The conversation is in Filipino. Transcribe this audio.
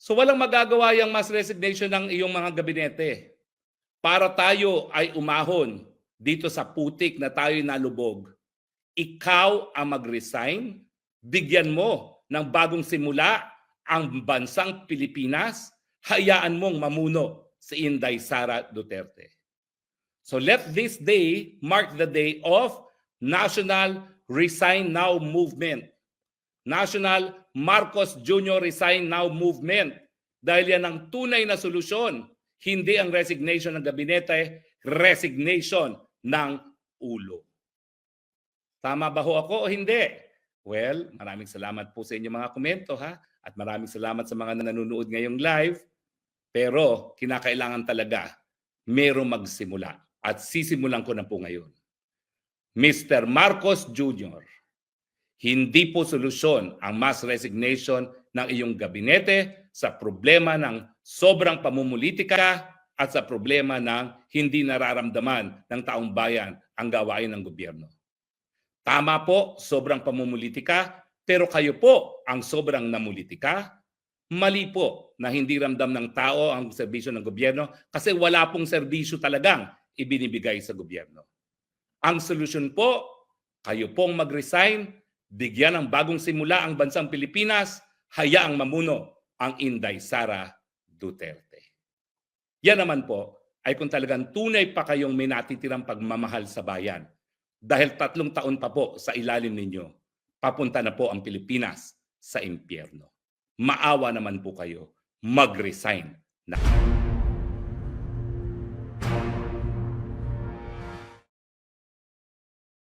So walang magagawa yung mass resignation ng iyong mga gabinete para tayo ay umahon dito sa putik na tayo nalubog. Ikaw ang mag-resign, bigyan mo ng bagong simula ang bansang Pilipinas, hayaan mong mamuno si Inday Sara Duterte. So let this day mark the day of National Resign Now Movement. National Marcos Jr. Resign Now Movement. Dahil yan ang tunay na solusyon. Hindi ang resignation ng gabinete, resignation ng ulo. Tama ba ho ako o hindi? Well, maraming salamat po sa inyong mga komento ha. At maraming salamat sa mga nanonood ngayong live. Pero kinakailangan talaga merong magsimula. At sisimulan ko na po ngayon. Mr. Marcos Jr., hindi po solusyon ang mass resignation ng iyong gabinete sa problema ng sobrang pamumulitika at sa problema ng hindi nararamdaman ng taong bayan ang gawain ng gobyerno. Tama po, sobrang pamumulitika, pero kayo po ang sobrang namulitika. Mali po na hindi ramdam ng tao ang serbisyo ng gobyerno kasi wala pong serbisyo talagang ibinibigay sa gobyerno. Ang solusyon po, kayo pong mag-resign, bigyan ng bagong simula ang bansang Pilipinas, hayaang mamuno ang Inday Sara Duterte. Yan naman po ay kung talagang tunay pa kayong may natitirang pagmamahal sa bayan. Dahil tatlong taon pa po sa ilalim ninyo, papunta na po ang Pilipinas sa impyerno. Maawa naman po kayo, mag-resign na.